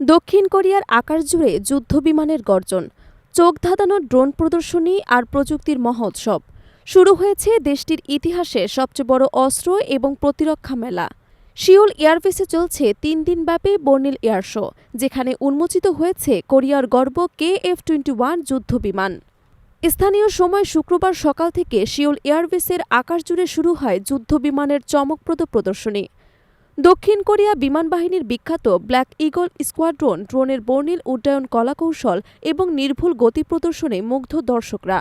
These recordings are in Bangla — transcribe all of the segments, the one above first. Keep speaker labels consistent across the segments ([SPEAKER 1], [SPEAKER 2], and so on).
[SPEAKER 1] দক্ষিণ কোরিয়ার আকাশ জুড়ে যুদ্ধবিমানের গর্জন, চোখ ধাঁধানো ড্রোন প্রদর্শনী আর প্রযুক্তির মহোৎসব। শুরু হয়েছে দেশটির ইতিহাসে সবচেয়ে বড় অস্ত্র এবং প্রতিরক্ষা মেলা। শিওল এয়ারবেসে চলছে তিন দিনব্যাপী বর্নিল এয়ার শো, যেখানে উন্মোচিত হয়েছে কোরিয়ার গর্ব কে এফ টোয়েন্টি ওয়ান যুদ্ধবিমান। স্থানীয় সময় শুক্রবার সকাল থেকে শিওল এয়ারবেসের আকাশ জুড়ে শুরু হয় যুদ্ধবিমানের চমকপ্রদ প্রদর্শনী। দক্ষিণ কোরিয়া বিমান বাহিনীর বিখ্যাত ব্ল্যাক ইগল স্কোয়াড্রন ড্রোনের বর্ণিল উড্ডয়ন কলাকৌশল এবং নির্ভুল গতি প্রদর্শনে মুগ্ধ দর্শকরা।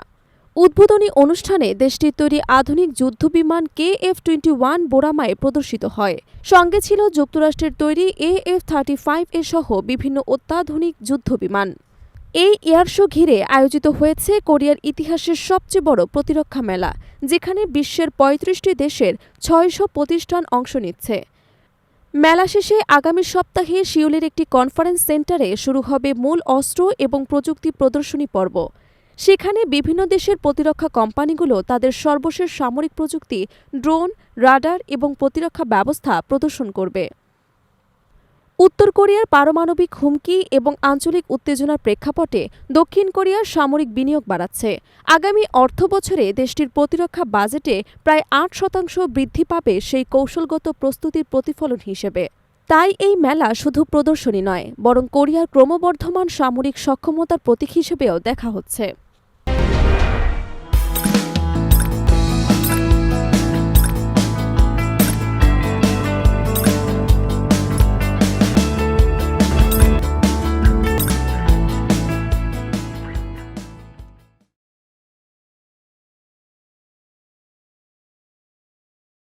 [SPEAKER 1] উদ্বোধনী অনুষ্ঠানে দেশটির তৈরি আধুনিক যুদ্ধবিমান কে এফ টোয়েন্টি ওয়ান বোরামায় প্রদর্শিত হয়। সঙ্গে ছিল যুক্তরাষ্ট্রের তৈরি A F thirty five A সহ বিভিন্ন অত্যাধুনিক যুদ্ধবিমান। এই এয়ার শো ঘিরে আয়োজিত হয়েছে কোরিয়ার ইতিহাসের সবচেয়ে বড় প্রতিরক্ষা মেলা, যেখানে বিশ্বের পঁয়ত্রিশটি দেশের ছয়শো প্রতিষ্ঠান অংশ নিচ্ছে। মেলা শেষে আগামী সপ্তাহে শিউলের একটি কনফারেন্স সেন্টারে শুরু হবে মূল অস্ত্র এবং প্রযুক্তি প্রদর্শনী পর্ব। সেখানে বিভিন্ন দেশের প্রতিরক্ষা কোম্পানিগুলো তাদের সর্বশেষ সামরিক প্রযুক্তি, ড্রোন, রাডার এবং প্রতিরক্ষা ব্যবস্থা প্রদর্শন করবে। উত্তর কোরিয়ার পারমাণবিক হুমকি এবং আঞ্চলিক উত্তেজনার প্রেক্ষাপটে দক্ষিণ কোরিয়ার সামরিক বিনিয়োগ বাড়াচ্ছে। আগামী অর্থ বছরে দেশটির প্রতিরক্ষা বাজেটে প্রায় আট শতাংশ বৃদ্ধি পাবে সেই কৌশলগত প্রস্তুতির প্রতিফলন হিসেবে। তাই এই মেলা শুধু প্রদর্শনী নয়, বরং কোরিয়ার ক্রমবর্ধমান সামরিক সক্ষমতার প্রতীক হিসেবেও দেখা হচ্ছে।